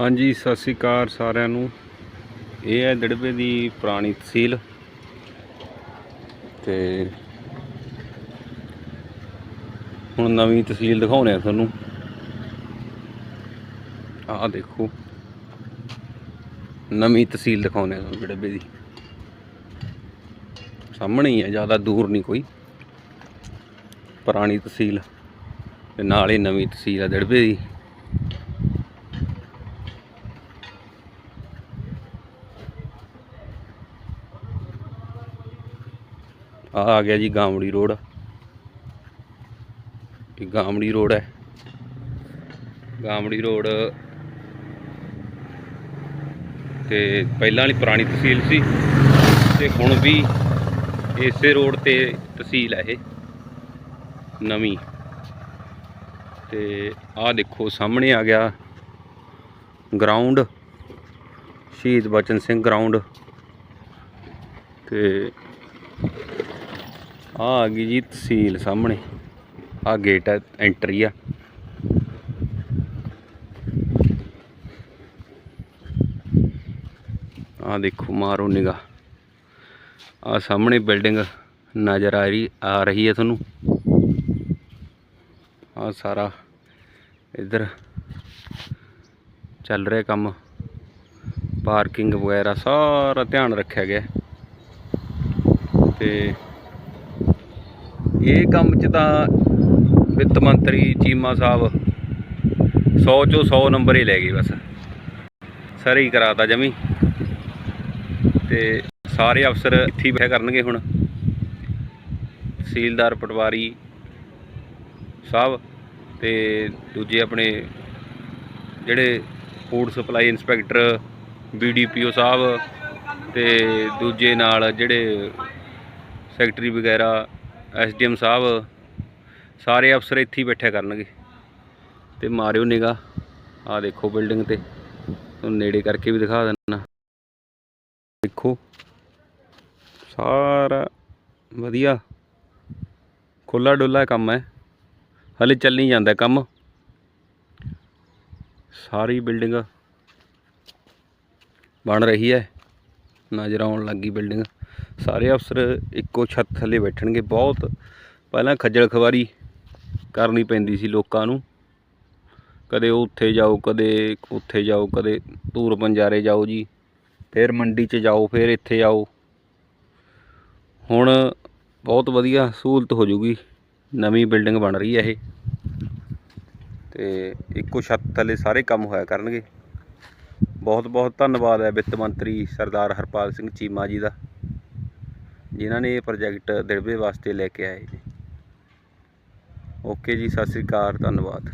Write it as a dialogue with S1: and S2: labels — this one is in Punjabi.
S1: ਹਾਂਜੀ, ਸਤਿ ਸ੍ਰੀ ਅਕਾਲ ਸਾਰਿਆਂ ਨੂੰ। ਇਹ ਹੈ ਦੜਬੇ ਦੀ ਪੁਰਾਣੀ ਤਹਿਸੀਲ। ਤੇ ਹੁਣ ਨਵੀਂ ਤਹਿਸੀਲ ਦਿਖਾਉਣੇ ਆ ਤੁਹਾਨੂੰ। ਆਹ ਦੇਖੋ। ਨਵੀਂ ਤਹਿਸੀਲ ਦਿਖਾਉਣੇ ਆ ਤੁਹਾਨੂੰ ਦੜਬੇ ਦੀ। ਸਾਹਮਣੇ ਹੀ ਹੈ, ਜ਼ਿਆਦਾ ਦੂਰ ਨਹੀਂ ਕੋਈ। ਪੁਰਾਣੀ ਤਹਿਸੀਲ ਤੇ ਨਾਲ ਹੀ ਨਵੀਂ ਤਹਿਸੀਲ ਆ ਦੜਬੇ ਦੀ। ਆ ਆ ਗਿਆ ਜੀ ਗਾਮੜੀ ਰੋਡ। ਇਹ ਗਾਮੜੀ ਰੋਡ ਹੈ। ਗਾਮੜੀ ਰੋਡ ਤੇ ਪਹਿਲਾਂ ਵਾਲੀ ਪੁਰਾਣੀ ਤਹਿਸੀਲ ਸੀ ਤੇ ਹੁਣ ਵੀ ਇਸੇ ਰੋਡ ਤੇ ਤਹਿਸੀਲ ਹੈ ਇਹ, ਨਵੀਂ। ਤੇ ਆਹ ਦੇਖੋ, ਸਾਹਮਣੇ ਆ ਗਿਆ ਗਰਾਊਂਡ ਸ਼ਹੀਦ ਬਚਨ ਸਿੰਘ ਗਰਾਊਂਡ ਤੇ ਆ ਆ ਗਈ ਜੀ ਤਹਿਸੀਲ ਸਾਹਮਣੇ। ਆ ਗੇਟ ਹੈ ਐਂਟਰੀ ਆ। ਆ ਦੇਖੋ, ਮਾਰੋ ਨਿਗਾ ਆ ਸਾਹਮਣੇ ਬਿਲਡਿੰਗ ਨਜ਼ਰ ਆ ਰਹੀ ਆ ਰਹੀ ਹੈ ਤੁਹਾਨੂੰ। ਆ ਸਾਰਾ ਇੱਧਰ ਚੱਲ ਰਿਹਾ ਕੰਮ। ਪਾਰਕਿੰਗ ਵਗੈਰਾ ਸਾਰਾ ਧਿਆਨ ਰੱਖਿਆ ਗਿਆ। ਤੇ ਇਹ ਕੰਮ 'ਚ ਤਾਂ ਵਿੱਤ ਮੰਤਰੀ ਚੀਮਾ ਸਾਹਿਬ 100 ਚੋਂ 100 ਨੰਬਰ ਹੀ ਲੈ ਗਏ ਬਸ। ਸਾਰੇ ਹੀ ਕਰਾਤਾ ਜਮੀ। ਤੇ ਸਾਰੇ ਅਫਸਰ ਇੱਥੇ ਹੀ ਬਹਿ ਕਰਨਗੇ ਹੁਣ। ਤਹਿਸੀਲਦਾਰ ਪਟਵਾਰੀ ਸਾਹਿਬ ਤੇ ਦੂਜੇ ਆਪਣੇ ਜਿਹੜੇ ਫੂਡ ਸਪਲਾਈ ਇੰਸਪੈਕਟਰ ਬੀਡੀਪੀਓ ਸਾਹਿਬ ਤੇ ਦੂਜੇ ਨਾਲ ਜਿਹੜੇ ਸੈਕਟਰੀ ਵਗੈਰਾ ਐਸਡੀਐਮ ਸਾਹਿਬ, ਸਾਰੇ ਅਫਸਰ ਇੱਥੇ ਹੀ ਬੈਠਿਆ ਕਰਨਗੇ। ਤੇ ਮਾਰਿਓ ਨਿਗਾ ਆ ਦੇਖੋ ਬਿਲਡਿੰਗ ਤੇ। ਤੁਹਾਨੂੰ ਨੇੜੇ ਕਰਕੇ ਵੀ ਦਿਖਾ ਦਿੰਦਾ। ਦੇਖੋ। ਸਾਰਾ ਵਧੀਆ। ਖੁੱਲਾ ਡੁੱਲਾ ਕੰਮ ਹੈ। ਹਲੇ ਨਹੀਂ ਜਾਂਦਾ ਕੰਮ। ਸਾਰੀ ਬਿਲਡਿੰਗ ਬਣ ਰਹੀ ਹੈ। ਨਜ਼ਰ ਆਉਣ ਲੱਗੀ ਬਿਲਡਿੰਗ। ਸਾਰੇ ਅਫਸਰ ਇੱਕੋ ਛੱਤ ਥੱਲੇ ਬੈਠਣਗੇ ਬਹੁਤ। ਪਹਿਲਾਂ ਖੱਜਲ ਖਵਾਰੀ ਕਰਨੀ ਪੈਂਦੀ ਸੀ ਲੋਕਾਂ ਨੂੰ। ਕਦੇ ਉੱਥੇ ਜਾਓ, ਕਦੇ ਉੱਥੇ ਜਾਓ, ਕਦੇ ਧੂਰ ਬੰਜਾਰੇ ਜਾਓ ਜੀ। ਫਿਰ ਮੰਡੀ 'ਚ ਜਾਓ, ਫਿਰ ਇੱਥੇ ਆਓ। ਹੁਣ ਬਹੁਤ ਵਧੀਆ ਸਹੂਲਤ ਹੋ ਜੂਗੀ। ਨਵੀਂ ਬਿਲਡਿੰਗ ਬਣ ਰਹੀ ਹੈ ਇਹ। ਤੇ ਇੱਕੋ ਛੱਤ ਥੱਲੇ ਸਾਰੇ ਕੰਮ ਹੋਇਆ ਕਰਨਗੇ। ਬਹੁਤ ਬਹੁਤ ਧੰਨਵਾਦ ਹੈ ਵਿੱਤ ਮੰਤਰੀ ਸਰਦਾਰ ਹਰਪਾਲ ਸਿੰਘ ਚੀਮਾ ਜੀ ਦਾ। ਜਿਨ੍ਹਾਂ ਨੇ ਇਹ ਪ੍ਰੋਜੈਕਟ ਦਿੜਬੇ ਵਾਸਤੇ ਲੈ ਕੇ ਆਏ ਜੀ ਓਕੇ ਜੀ, ਸਤਿ ਸ੍ਰੀ ਅਕਾਲ, ਧੰਨਵਾਦ।